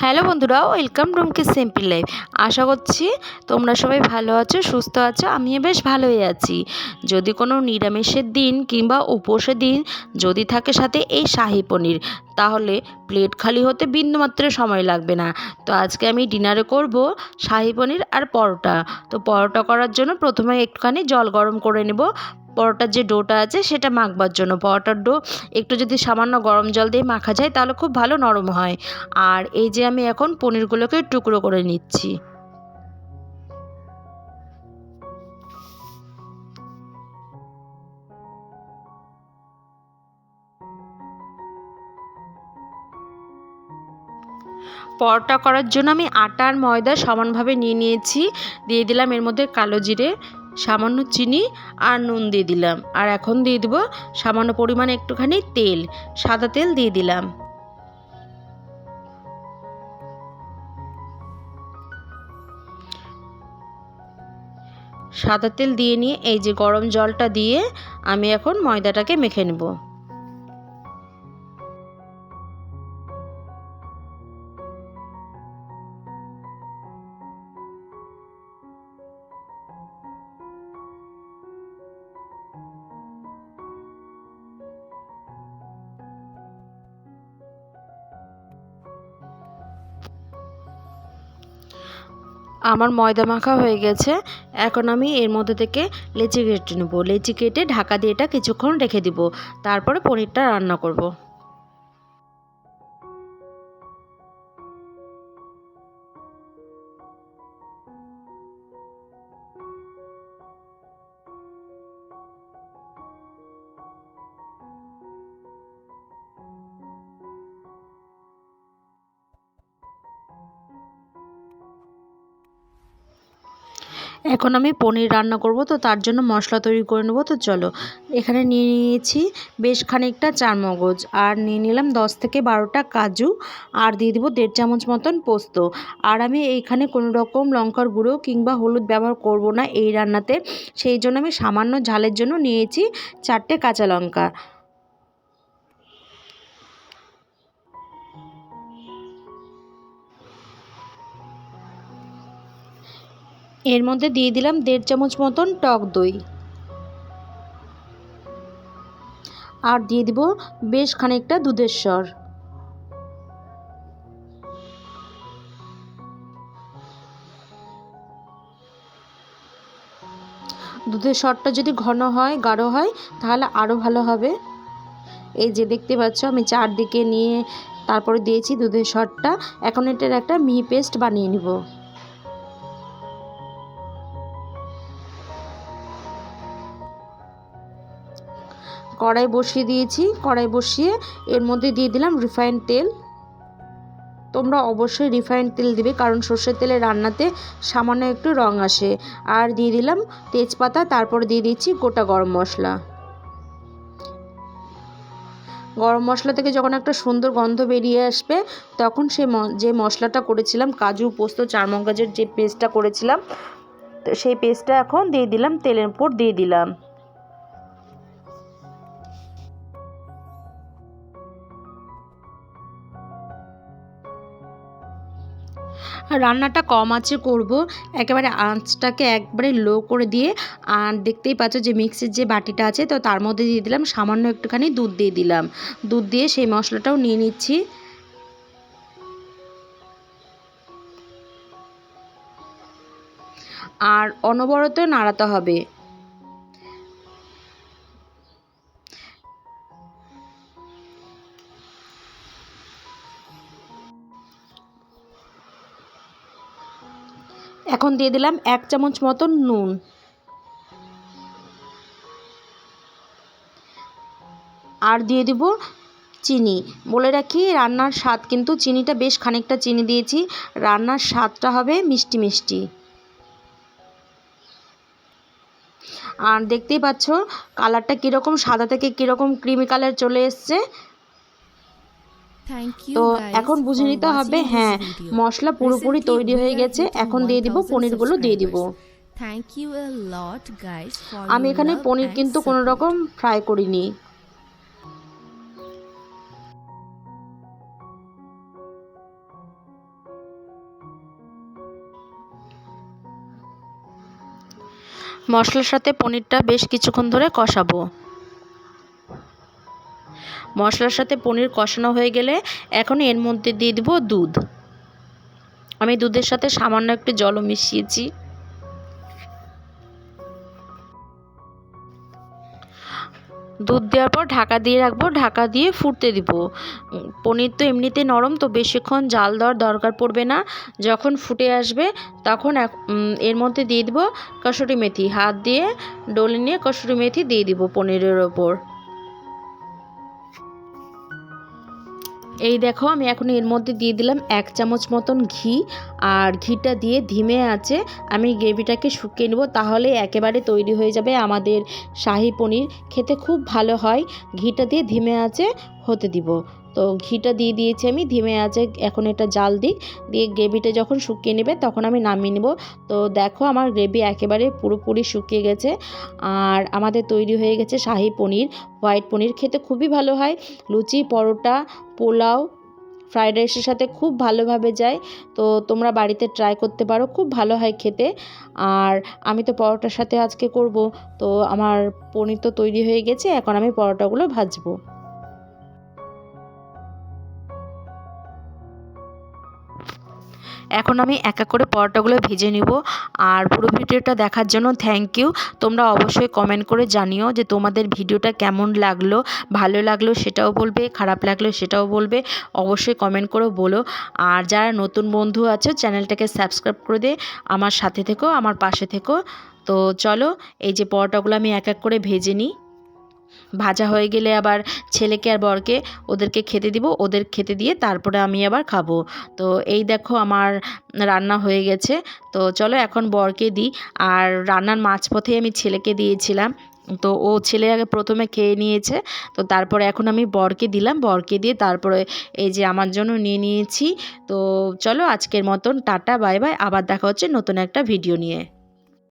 Hello বন্ধুরা, welcome রুমকে simple life. আশা করছি তোমরা সবাই ভালো আছো, সুস্থ আছো, আমিও বেশ ভালোই আছি। যদি কোনো নিরামিষের দিন কিংবা উপোসের দিন যদি থাকে সাথে এই শাহি পনির, তাহলে প্লেট খালি হতে বিন্দুমাত্র সময় লাগবে না। তো আজকে আমি ডিনারে করব শাহি পনির আর পরোটা। তো পরোটা করার জন্য প্রথমে একটুখানি জল গরম করে নেব। পরোটার যে ডোটা আছে সেটা মাখবার জন্য। পরোটার ডো একটু যদি সামান্য গরম জল দিয়ে মাখা যায় তাহলে খুব ভালো নরম হয়। আর এই যে আমি এখন পনিরগুলোকে টুকরো করে নিচ্ছি। পরোটা করার জন্য আমি আটা আর ময়দা সমানভাবে নিয়ে নিয়েছি। দিয়ে দিলাম এর মধ্যে কালো জিরে। সামান্য চিনি আর নুন দিয়ে দিলাম। আর এখন দিয়ে দেবো সামান্য পরিমাণে একটুখানি তেল, সাদা তেল দিয়ে দিলাম। সাদা তেল দিয়ে নিয়ে এই যে গরম জলটা দিয়ে আমি এখন ময়দাটাকে মেখে নেব। আমার ময়দা মাখা হয়ে গেছে। এখন আমি এর মধ্যে থেকে লেচি কেটে নেব। লেচি কেটে ঢাকা দিয়ে এটা কিছুক্ষণ রেখে দিব। তারপরে পনিরটা রান্না করব। এখন আমি পনির রান্না করব, তো তার জন্য মশলা তৈরি করে নেব, তো চলো। এখানে নিয়ে নিয়েছি বেশ খানিকটা চারমগজ, আর নিয়ে নিলাম দশ থেকে বারোটা কাজু, আর দিয়ে দেবো দেড় চামচ মতন পোস্ত। আর আমি এইখানে কোনো রকম লঙ্কার গুঁড়ো কিংবা হলুদ ব্যবহার করব না এই রান্নাতে, সেই জন্য আমি সামান্য ঝালের জন্য নিয়েছি চারটে কাঁচা লঙ্কা। এর মধ্যে দিয়ে দিলাম দেড় চামচ মতন টক দই। আর দিয়ে দিব বেশ খানিকটা দুধের স্বর। দুধের স্বরটা যদি ঘন হয়, গাঢ় হয়, তাহলে আরও ভালো হবে। এই যে দেখতে পাচ্ছ, আমি চারদিকে নিয়ে তারপরে দিয়েছি দুধের স্বরটা। এখন এটার একটা মিহি পেস্ট বানিয়ে নিব। কড়াই বসিয়ে দিয়েছি। কড়াই বসিয়ে এর মধ্যে দিয়ে দিলাম রিফাইন্ড তেল। তোমরা অবশ্যই রিফাইন্ড তেল দিবে কারণ সর্ষের তেলে রান্নাতে সামান্য একটু রং আসে। আর দিয়ে দিলাম তেজপাতা, তারপর দিয়ে দিচ্ছি গোটা গরম মশলা। গরম মশলা থেকে যখন একটা সুন্দর গন্ধ বেরিয়ে আসবে, তখন সে যে মশলাটা করেছিলাম, কাজু, পোস্ত, চারমগজের যে পেস্টটা করেছিলাম সেই পেস্টটা এখন দিয়ে দিলাম, তেলের উপর দিয়ে দিলাম। রান্নাটা কম আঁচে করব। একেবারে আঁচটাকে একবারে লো করে দিয়ে, আর দেখতেই পাচ্ছ যে মিক্সির যে বাটিটা আছে, তো তার মধ্যে দিয়ে দিলাম, সামান্য একটুখানি দুধ দিয়ে দিলাম। দুধ দিয়ে সেই মশলাটাও নিয়ে নিচ্ছি। আর অনবরত নাড়াতে হবে। এখন দিয়ে দিলাম এক চামচ মতন নুন। আর দিয়ে দিব চিনি। বলে রাখি, রান্নার স্বাদ কিন্তু চিনিটা বেশ খানিকটা চিনি দিয়েছি। রান্নার স্বাদটা হবে মিষ্টি মিষ্টি। আর দেখতেই পাচ্ছ, কালারটা কীরকম, সাদা থেকে কীরকম, ক্রিমি কালার চলে এসছে। তো এখন বুঝে নিতে হবে হ্যাঁ মশলা পুরোপুরি তৈরি হয়ে গেছে এখন দিয়ে দিব পনিরগুলো দিয়ে দিব। Thank you a lot guys আমি এখানে পনির কিন্তু কোনো রকম ফ্রাই করিনি। মশলার সাথে পনিরটা বেশ কিছুক্ষণ ধরে কষাবো। মশলার সাথে পনির কষানো হয়ে গেলে এখন এর মধ্যে দিয়ে দেবো দুধ। আমি দুধের সাথে সামান্য একটু জলও মিশিয়েছি। দুধ দেওয়ার পর ঢাকা দিয়ে রাখব, ঢাকা দিয়ে ফুটতে দিব। পনির তো এমনিতে নরম, তো বেশিক্ষণ জাল দেওয়ার দরকার পড়বে না। যখন ফুটে আসবে, তখন এর মধ্যে দিয়ে দেবো কসুরি মেথি। হাত দিয়ে ডলে নিয়ে কসুরি মেথি দিয়ে দিব পনিরের ওপর। এই দেখো, আমি এখন এর মধ্যে দিয়ে দিলাম এক চামচ মতন ঘি, আর ঘিটা দিয়ে ধিমে আছে, আমি গ্রেভিটাকে শুকিয়ে নেব, তাহলে একেবারে তৈরি হয়ে যাবে আমাদের শাহি পনির। খেতে খুব ভালো হয়, ঘিটা দিয়ে ধিমে আছে হতে দিব। তো ঘিটা দিয়ে দিয়েছি আমি, ধিমে আছে, এখন এটা জাল দিই। দিয়ে গ্রেভিটা যখন শুকিয়ে নেবে তখন আমি নামিয়ে নেব। তো দেখো আমার গ্রেভি একেবারে পুরোপুরি শুকিয়ে গেছে। আর আমাদের তৈরি হয়ে গেছে শাহি পনির, হোয়াইট পনির। খেতে খুবই ভালো হয়। লুচি, পরোটা, পোলাও, ফ্রাইড রাইসের সাথে খুব ভালোভাবে যায়। তো তোমরা বাড়িতে ট্রাই করতে পারো, খুব ভালো হয় খেতে। আর আমি তো পরোটার সাথে আজকে করব। তো আমার পনির তো তৈরি হয়ে গেছে, এখন আমি পরোটাগুলো ভাজবো। এখন আমি এক এক করে পরোটাগুলো ভেজে নিব। আর পুরো ভিডিওটা দেখার জন্য থ্যাংক ইউ তোমরা অবশ্যই কমেন্ট করে জানিও যে তোমাদের ভিডিওটা কেমন লাগল, ভালো লাগল সেটাও বলবে, খারাপ লাগল সেটাও বলবে, অবশ্যই কমেন্ট করে বলো। আর যারা নতুন বন্ধু আছে চ্যানেলটাকে সাবস্ক্রাইব করে দে, আমার সাথে থেকো, আমার পাশে থেকো। তো চলো, এই যে পরোটাগুলো আমি এক এক করে ভেজে নিই। ভাজা হয়ে গেলে আবার ছেলেকে আর বরকে ওদেরকে খেতে দিব, ওদের খেতে দিয়ে তারপরে আমি আবার খাব। তো এই দেখো আমার রান্না হয়ে গেছে। তো চলো এখন বরকে দিই। আর রান্নার মাঝপথে আমি ছেলেকে দিয়েছিলাম। তো ও ছেলে আগে প্রথমে খেয়ে নিয়েছে। তো তারপরে এখন আমি বরকে দিলাম। বরকে দিয়ে তারপরে এই যে আমার জন্য নিয়ে নিয়েছি। তো চলো আজকের মতন টাটা, বাই বাই। আবার দেখা হচ্ছে নতুন একটা ভিডিও নিয়ে।